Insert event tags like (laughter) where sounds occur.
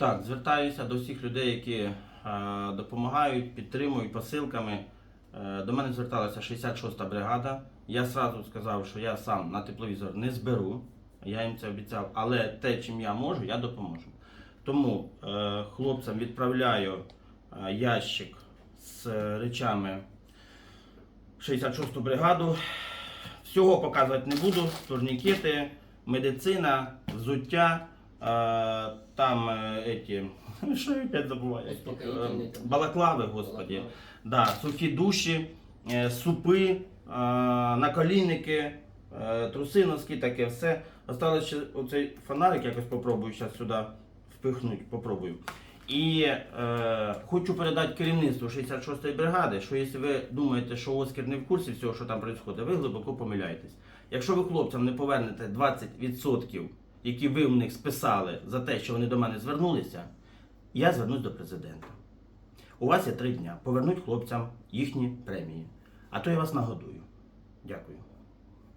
Так, звертаюся до всіх людей, які е, допомагають, підтримують посилками. Е, до мене зверталася 66-та бригада. Я сразу сказав, що я сам на тепловізор не зберу. Я їм це обіцяв, але те, чим я можу, я допоможу. Тому е, хлопцям відправляю е, ящик з е, речами 66-ту бригаду. Всього показувати не буду. Турнікети, медицина, взуття, е, там е, еті, (laughs) що я опять забуваю, Е, балаклави, господі. Балаклави. Да, сухі душі, е, супи, е, наколінники, е, трусиноски, таке все. Осталось ще оцей фонарик, якось попробую зараз сюди впихнути, попробую. І е, хочу передати керівництву 66-ї бригади, що якщо ви думаєте, що Оскар не в курсі всього, що там відбувається, ви глибоко помиляєтесь. Якщо ви хлопцям не повернете 20%, які ви в них списали за те, що вони до мене звернулися, я звернусь до президента. У вас є три дня. Повернуть хлопцям їхні премії. А то я вас нагодую. Дякую.